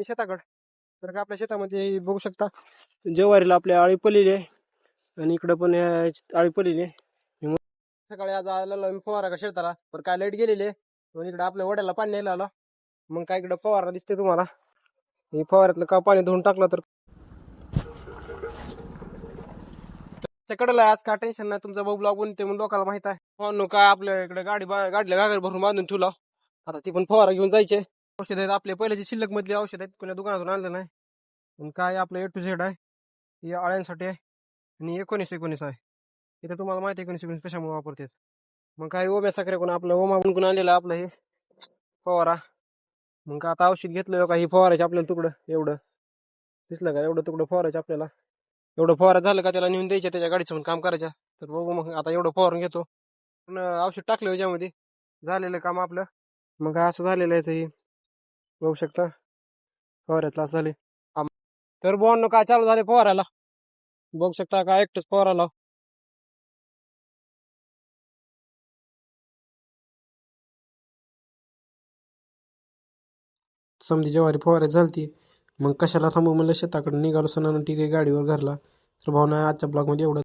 आम्ही शेताकडे. तर का आपल्या शेतामध्ये बघू शकता जवारीला आपल्या आळी पडलेली आहे आणि इकडं पण अं, आळी पडलेली आहे. मग सकाळी आज आलेलो मी फवारा का शेताला पण काय लाइट गेलेली आहे. आणि इकडे आपल्या वड्याला पाणी यायला आलो. मग काय इकडं फवारा दिसते तुम्हाला. हे फवाऱ्यातलं का पाणी धुवून टाकलं तर. त्याकडला आज काय टेन्शन नाही तुमचा भाऊ ब्लॉग बनते म्हणून लोकांना माहीत आहे. हो काय आपल्या इकडे गाडी बा- गाडीला गागर भरून बांधून ठेवला. आता ती पण फवारा घेऊन जायचे. औषध आहेत. आपले पहिल्याची शिल्लक मधली औषध आहेत कोणत्या दुकानातून आणलं नाही. पण काय आपलं ए टू झेड आहे. हे आळ्यांसाठी आहे. आणि एकोणीस एकोणीस आहे. इथं तुम्हाला माहिती आहे एकोणीस एकोणीस कशामुळे वापरतात. मग काय ओम्या साखरे कोण आपलं ओमा कोण आणलेलं आपलं हे फवारा. मग का आता औषध घेतलं का हे फवारायचं आपल्याला तुकडं एवढं. दिसलं का एवढं तुकडं फवारायचं आपल्याला? एवढं फवारा झालं का त्याला नेऊन द्यायचं त्याच्या गाडीचं पण काम करायचं. तर बघू मग आता एवढं फवारून घेतो. पण औषध टाकलं याच्यामध्ये. झालेलं काम आपलं. मग काय असं झालेलं आहे ते. बघू शकता. फवाऱ्यातलं असं झाले. तर बोन काय चालू झाले फवारायला बघू शकता का एकटंच फवारायला समधी ज्वारी फवाऱ्यात झालती मग कशाला थांबू म्हणलं शेताकडे निघालो सणानं टिके गाडीवर घरला. तर भावना आजच्या ब्लॉगमध्ये एवढं